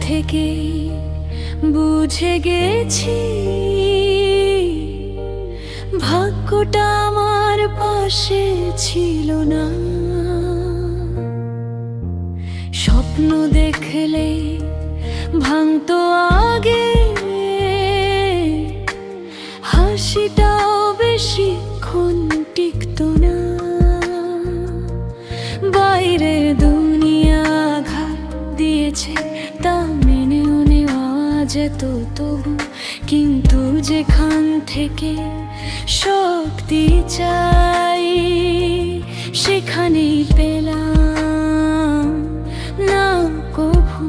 থেকে বুঝে গেছি ভাগ্যটা আমার পাশে ছিল না। স্বপ্ন দেখলে ভাঙতো আগে হাসিটাও বেশিক্ষণ যেত তবু, কিন্তু যেখান থেকে শক্তি চাই, সেখানেই পেলাম। না কভু।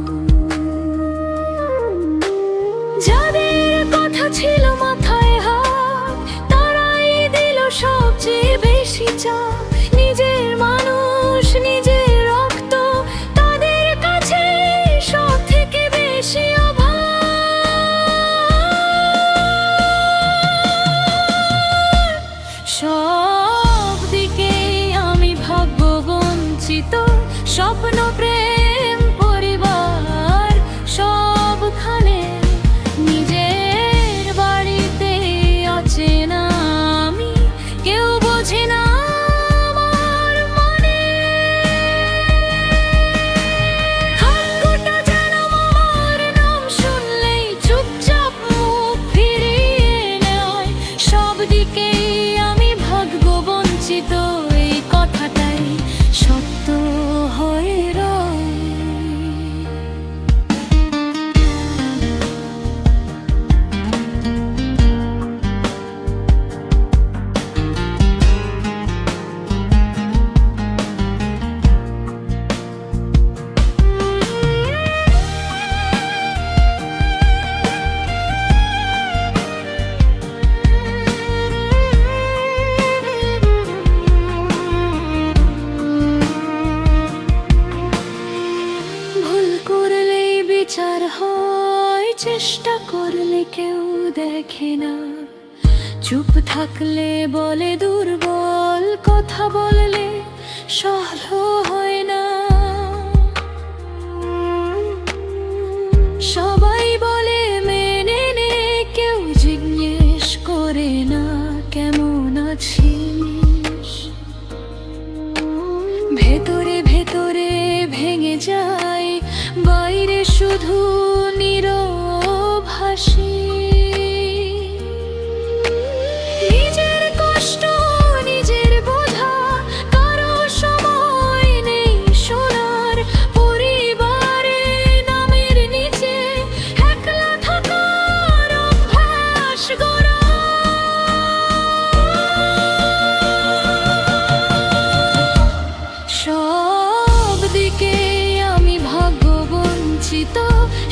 যাদের কথা ছিল মাথায় হাত, তারাই দিল সবচেয়ে বেশি চাপ। হয়, চেষ্টা করলে কেউ দেখে না। চুপ থাকলে বলে দুর্বল, কথা বললে সহল হয় না। সবাই বলে, মেনে নে, কেউ জিজ্ঞেস করে না, কেমন আছিস? ভেতরে ভেতরে ভেঙে যায়, বাইরে শুধু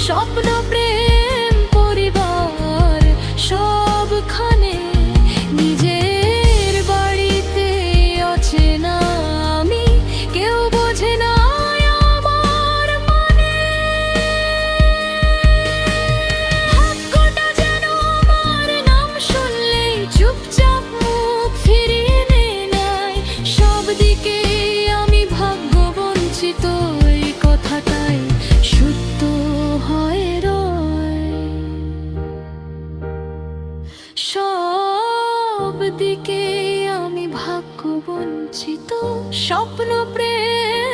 স্বপ্ন প্রেম। সব দিকে আমি ভাগ্য বঞ্চিত স্বপ্ন প্রেম